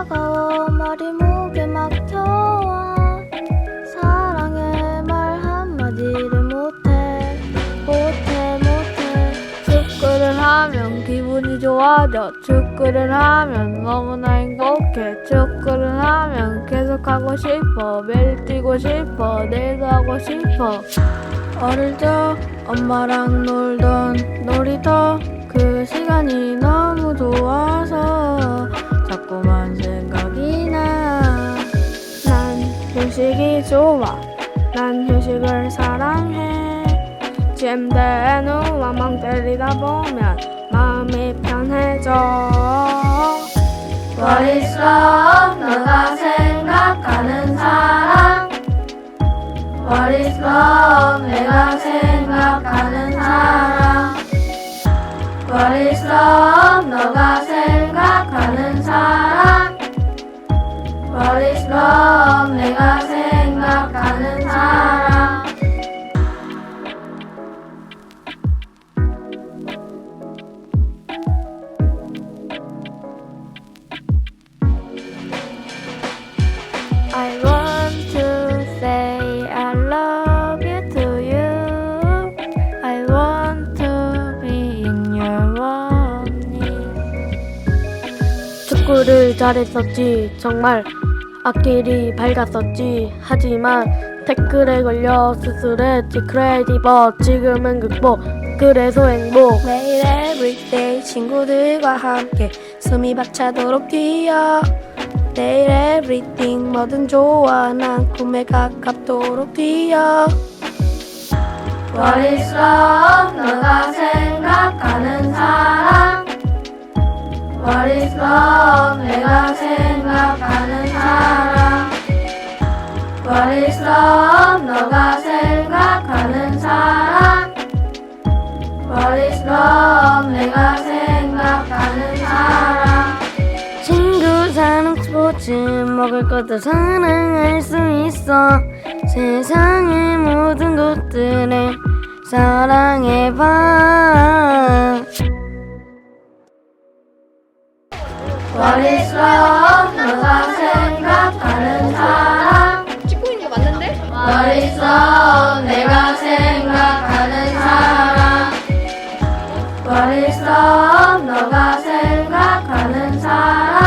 차가워. 머리 목에 막혀와. 사랑해 말 한마디를 못해. 못해 못해. 축구를 하면 기분이 좋아져. 축구를 하면 너무나 행복해. 축구를 하면 계속 하고 싶어. 매일 뛰고 싶어. 내일도 하고 싶어. 어릴 적 엄마랑 놀던 놀이터 그 시간이 너 좋아 난 휴식을 사랑해 침대에 누워 멍 때리다 보면 마음이 편해져 love? 너가 생각하는 is love? 내가 생각하는 is love? 너가 축구를 잘했었지. 정말 앞길이 밝았었지. 하지만 태클에 걸려 수술했지 크레디버. 지금은 극복 그래서 행복. 매일 everyday 친구들과 함께 숨이 벅차도록 뛰어. 내일 everything 뭐든 좋아. 난 꿈에 가깝도록 뛰어. What is love? 너가 생 What? 내가 생각하는 사랑 What? 너가 생각하는 사랑 What? 내가 생각하는 사랑 친구 사는 스포츠 먹을 것도 사랑할 수 있어 세상의 모든 것들을 사랑해봐 머릿속 누가 생각하는 사람 내가 생각하는 사람